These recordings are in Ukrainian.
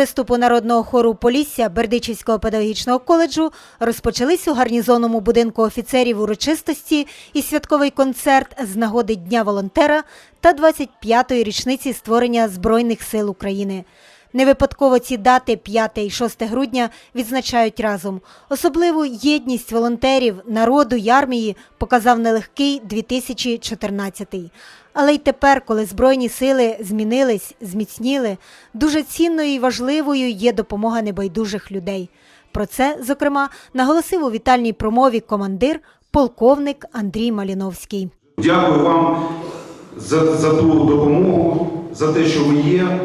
виступу народного хору Полісся Бердичівського педагогічного коледжу розпочались у гарнізонному будинку офіцерів урочистості і святковий концерт з нагоди Дня волонтера та 25-ї річниці створення Збройних сил України. Не випадково ці дати 5 і 6 грудня відзначають разом. Особливу єдність волонтерів, народу й армії показав нелегкий 2014. Але й тепер, коли збройні сили змінились, зміцніли, дуже цінною і важливою є допомога небайдужих людей. Про це, зокрема, наголосив у вітальній промові командир полковник Андрій Маліновський. Дякую вам за, за ту допомогу, за те, що ви є.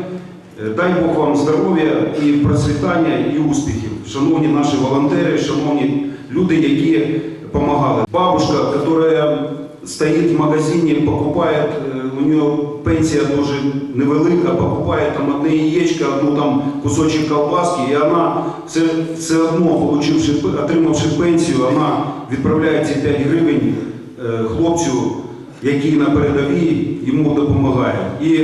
Е, Дай Бог вам здоров'я і процвітання і успіхів. Шановні наші волонтери, шановні люди, які допомагали. Бабушка, яка стоїть в магазині, покупає, е, у нее пенсія дуже невелика, покупає там одне яєчко, одну там кусочок колбаски, і вона все, все одно, получивши, отримавши пенсію, вона відправляє ці 5 гривень е, хлопцю, який на передовій йому допомагає. І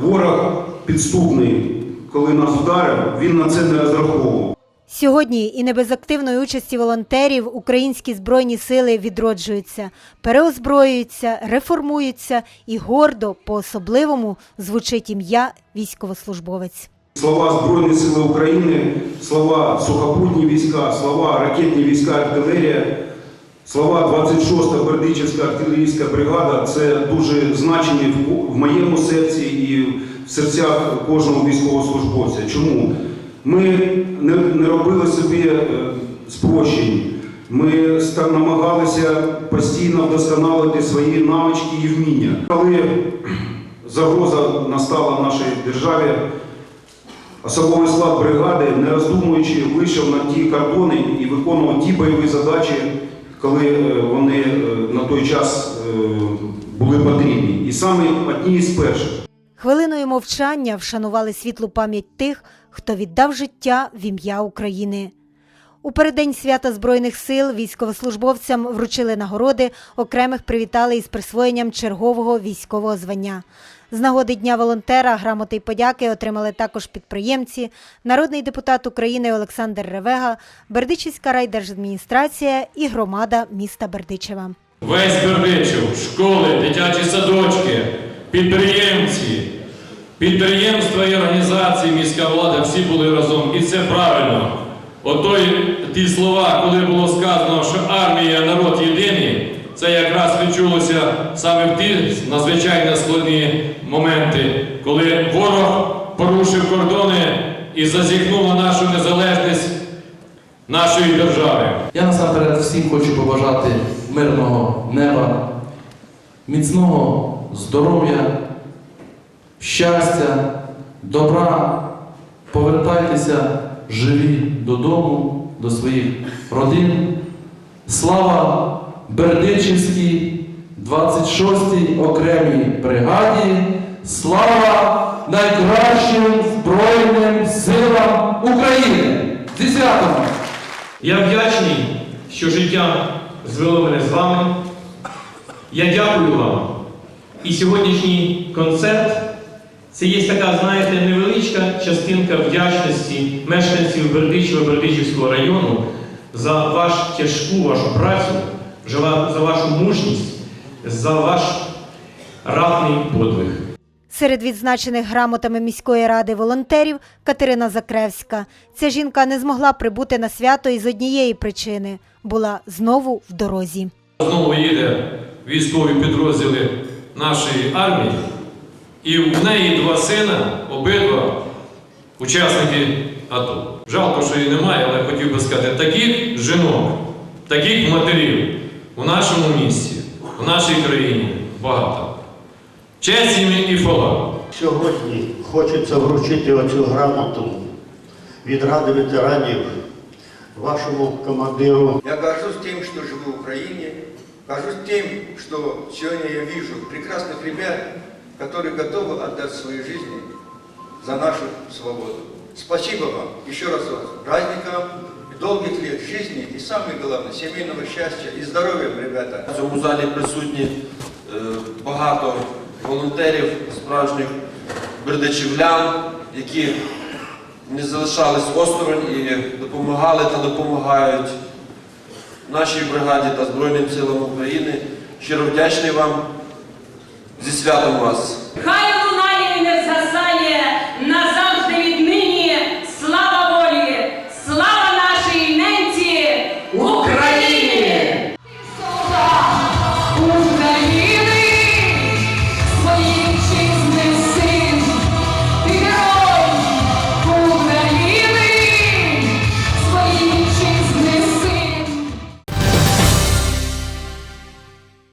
ворог підступний, коли нас вдарив, він на це не розраховував. Сьогодні і не без активної участі волонтерів українські збройні сили відроджуються, переозброюються, реформуються і гордо по-особливому звучить ім'я військовослужбовець. Слова Збройні Сили України, слова сухопутні війська, слова ракетні війська, артилерія, слова 26-та Бердичівська артилерійська бригада це дуже значені в моєму серці і в серцях кожного військовослужбовця. Чому? Ми не, не робили собі е, спрощень. Ми намагалися постійно вдосконалити свої навички і вміння. Коли загроза настала в нашій державі, Особовий склад бригади, не роздумуючи, вийшов на ті кордони і виконував ті бойові задачі, коли е, вони е, на той час були потрібні. І саме одні із перших. Хвилиною мовчання вшанували світлу пам'ять тих, хто віддав життя в ім'я України. У переддень свята Збройних сил військовослужбовцям вручили нагороди, окремих привітали із присвоєнням чергового військового звання. З нагоди Дня волонтера грамоти й подяки отримали також підприємці, народний депутат України Олександр Ревега, Бердичівська райдержадміністрація і громада міста Бердичева. Весь Бердичів, школи, дитячі садочки, підприємці, підприємства і організації, міська влада всі були разом. І це правильно. Ото ті слова, коли було сказано, що армія, народ єдиний, це якраз відчулося саме в ті надзвичайно складні моменти, коли ворог порушив кордони і зазіхнув на нашу незалежність нашої держави. Я насамперед всім хочу побажати мирного неба, міцного здоров'я, щастя, добра. Повертайтеся живі додому, до своїх родин. Слава Бердичівській 26-й окремій бригаді. Слава найкращим Збройним силам України! Зі святом! Я вдячний, що життя звело мене з вами. Я дякую вам. І сьогоднішній концерт це є така, знаєте, невеличка частинка вдячності мешканців Бердичева, Бердичівського району за вашу тяжку вашу працю, за вашу мужність, за ваш ратний подвиг. Серед відзначених грамотами міської ради волонтерів Катерина Закревська. Ця жінка не змогла прибути на свято із однієї причини була знову в дорозі. Знову їде військові підрозділи нашої армії, і в неї два сина, обидва учасники АТО. Жалко, що її немає, але хотів би сказати, таких жінок, таких матерів у нашому місті, у нашій країні багато. Честь їм і хвала. Сьогодні хочеться вручити оцю грамоту від Ради ветеранів вашому командиру Я горжусь тем, что живу в Украине, горжусь тем, что сегодня я вижу прекрасных ребят, которые готовы отдать свои жизни за нашу свободу. Спасибо вам еще раз вас. Праздником, долгих лет жизни и самое главное, семейного счастья и здоровья, ребята. В цьому залі присутні е, багато волонтерів, справжніх бердичівлян, які не залишались осторонь і допомагали та допомагають нашій бригаді та Збройним силам України. Щиро вдячний вам. Зі святом вас!